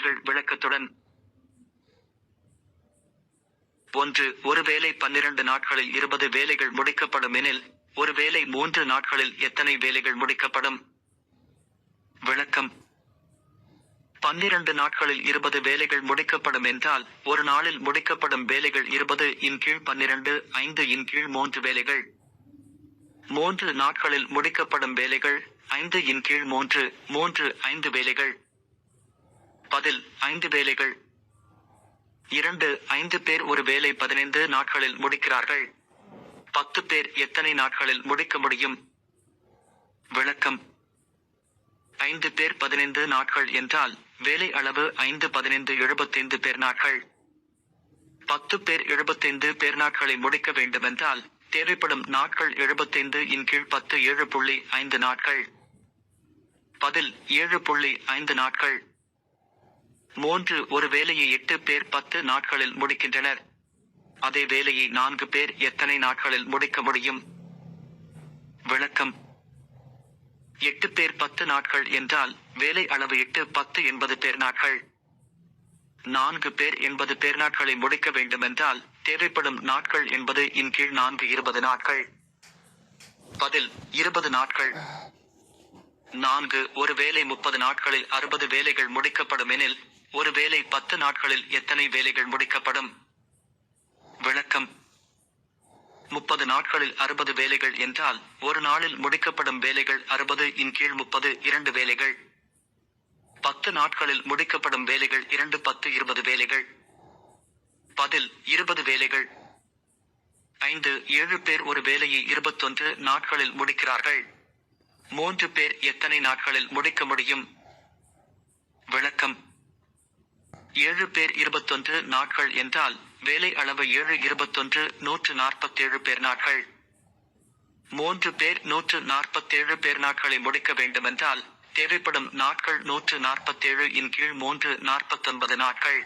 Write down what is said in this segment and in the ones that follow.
தகவல்கள் விளக்கத்துடன் ஒன்று ஒரு வேலை பன்னிரண்டு நாட்களில் இருபது வேலைகள் முடிக்கப்படும் எனில் ஒரு வேலை மூன்று நாட்களில் எத்தனை வேலைகள் முடிக்கப்படும்? விளக்கம். பன்னிரண்டு நாட்களில் இருபது வேலைகள் முடிக்கப்படும் என்றால் ஒரு நாளில் முடிக்கப்படும் வேலைகள் இருபது இன் கீழ் பன்னிரண்டு ஐந்து இன் கீழ் மூன்று வேலைகள். மூன்று நாட்களில் முடிக்கப்படும் வேலைகள் ஐந்து இன் கீழ் மூன்று மூன்று ஐந்து வேலைகள். பதில் ஐந்து வேலைகள். இரண்டு ஐந்து பேர் ஒரு வேலை பதினைந்து நாட்களில் முடிக்கிறார்கள். பத்து பேர் எத்தனை நாட்களில் முடிக்க முடியும்? விளக்கம். ஐந்து பேர் பதினைந்து நாட்கள் என்றால் வேலை அளவு ஐந்து பதினைந்து எழுபத்தைந்து பேர் நாட்கள். பத்து பேர் எழுபத்தைந்து பேர் நாட்களை முடிக்க வேண்டுமென்றால் தேவைப்படும் நாட்கள் எழுபத்தைந்து இன் கீழ் பத்து ஏழு புள்ளி ஐந்து நாட்கள். பதில் ஏழு புள்ளி ஐந்து நாட்கள். மூன்று ஒரு வேலையை எட்டு பேர் பத்து நாட்களில் முடிக்கின்றனர். அதே வேலையை நான்கு பேர் எத்தனை நாட்களில் முடிக்க முடியும்? விளக்கம். எட்டு பேர் பத்து நாட்கள் என்றால் வேலை அளவு எட்டு பத்து என்பது பேர் நாட்கள். நான்கு பேர் என்பது பேர் நாட்களை முடிக்க வேண்டுமென்றால் தேவைப்படும் நாட்கள் என்பது இன் கீழ் நான்கு இருபது நாட்கள். பதில் இருபது நாட்கள். நான்கு ஒரு வேலை முப்பது நாட்களில் அறுபது வேலைகள் முடிக்கப்படும் எனில் ஒரு வேலை பத்து நாட்களில் எத்தனை வேலைகள் முடிக்கப்படும்? விளக்கம். முப்பது நாட்களில் அறுபது வேலைகள் என்றால் ஒரு நாளில் முடிக்கப்படும் வேலைகள் அறுபது இன் கீழ் முப்பது இரண்டு வேலைகள். பத்து நாட்களில் முடிக்கப்படும் வேலைகள் இரண்டு பத்து இருபது வேலைகள். பதில் இருபது வேலைகள். ஐந்து ஏழு பேர் ஒரு வேலையை இருபத்தொன்று நாட்களில் முடிக்கிறார்கள். மூன்று பேர் எத்தனை நாட்களில் முடிக்க முடியும்? விளக்கம். ஏழு பேர் இருபத்தொன்று நாட்கள் என்றால் வேலை அளவு ஏழு இருபத்தொன்று நூற்று நாற்பத்தேழு பேர் நாட்கள். மூன்று பேர் நூற்று நாற்பத்தேழு பேர் நாட்களை முடிக்க வேண்டுமென்றால் தேவைப்படும் நாட்கள் நூற்று நாற்பத்தேழு இன் கீழ் மூன்று நாற்பத்தொன்பது நாட்கள்.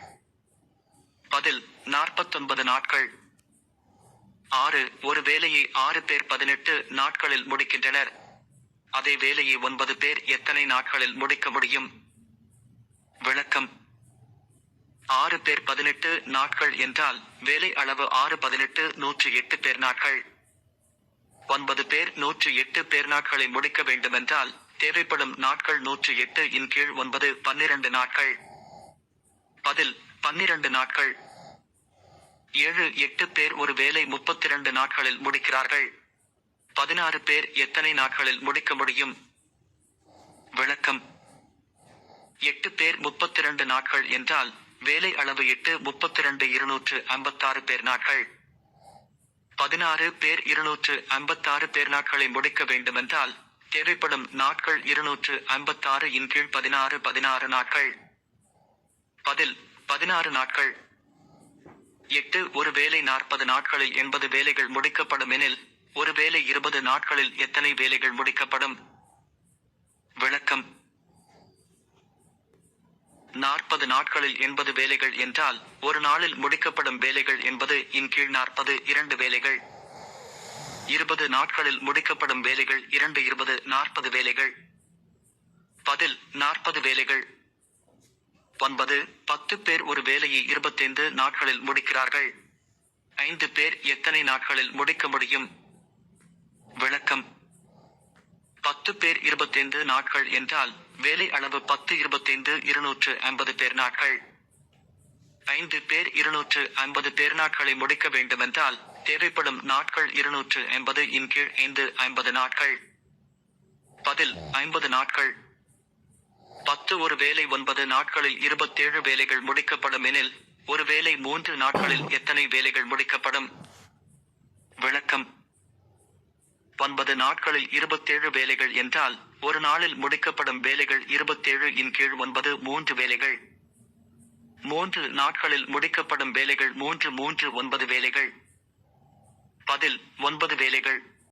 பதில் நாற்பத்தொன்பது நாட்கள். ஆறு ஒரு வேலையை ஆறு பேர் பதினெட்டு நாட்களில் முடிக்கின்றனர். அதே வேலையை ஒன்பது பேர் எத்தனை நாட்களில் முடிக்க முடியும்? விளக்கம் ஆறு பேர் பதினெட்டு நாட்கள் என்றால் வேலை அளவு ஆறு பதினெட்டு நூற்று எட்டு பேர் நாட்கள். ஒன்பது பேர் நூற்று எட்டு பேர் நாட்களை முடிக்க வேண்டுமென்றால் தேவைப்படும் நாட்கள் நூற்று எட்டு இன் கீழ் ஒன்பது பன்னிரண்டு நாட்கள். பதில் பன்னிரண்டு நாட்கள். ஏழு எட்டு பேர் ஒரு வேலை முப்பத்தி இரண்டு நாட்களில் முடிக்கிறார்கள். பதினாறு பேர் எத்தனை நாட்களில் முடிக்க முடியும்? விளக்கம். எட்டு பேர் முப்பத்தி இரண்டு நாட்கள் என்றால் வேலை அளவு எட்டு முப்பத்தி இரண்டு இருநூற்று ஐம்பத்தாறு பேர் நாட்கள். பதினாறு பேர் இருநூற்று ஐம்பத்தாறு பேர் நாட்களை முடிக்க வேண்டுமென்றால் தேவைப்படும் நாட்கள் இருநூற்று ஐம்பத்தாறு இன் கீழ் பதினாறு பதினாறு நாட்கள். பதில் பதினாறு நாட்கள். எட்டு ஒரு வேலை நாற்பது நாட்களில் எண்பது வேலைகள் முடிக்கப்படும் எனில் ஒரு வேலை இருபது நாட்களில் எத்தனை வேலைகள் முடிக்கப்படும்? விளக்கம் நாற்பது நாட்களில் எண்பது வேலைகள் என்றால் ஒரு நாளில் முடிக்கப்படும் வேலைகள் என்பது இன் கீழ் நாற்பது இரண்டு வேலைகள். இருபது நாட்களில் முடிக்கப்படும் வேலைகள் இரண்டு இருபது நாற்பது வேலைகள். பதில் நாற்பது வேலைகள். ஒன்பது பத்து பேர் ஒரு வேலையை இருபத்தைந்து நாட்களில் முடிக்கிறார்கள். ஐந்து பேர் எத்தனை நாட்களில் முடிக்க முடியும்? விளக்கம். பத்து பேர் இருபத்தைந்து நாட்கள் என்றால் வேலை அளவு பத்து இருபத்தைந்து இருநூற்று ஐம்பது பேர் நாட்கள் ஐந்து பேர் இருநூற்று ஐம்பது பேர் நாட்களை முடிக்க வேண்டுமென்றால் தேவைப்படும் நாட்கள் இருநூற்று ஐம்பது இன் கீழ் ஐந்து ஐம்பது நாட்கள். பதில் ஐம்பது நாட்கள். பத்து ஒரு வேலை ஒன்பது நாட்களில் இருபத்தேழு வேலைகள் முடிக்கப்படும் எனில் ஒரு வேலை மூன்று நாட்களில் எத்தனை வேலைகள் முடிக்கப்படும்? விளக்கம். ஒன்பது நாட்களில் இருபத்தேழு வேலைகள் என்றால் ஒரு நாளில் முடிக்கப்படும் வேலைகள் இருபத்தேழு இன் கீழ் ஒன்பது மூன்று வேலைகள். மூன்று நாட்களில் முடிக்கப்படும் வேலைகள் மூன்று மூன்று ஒன்பது வேலைகள். பதில் ஒன்பது வேலைகள்.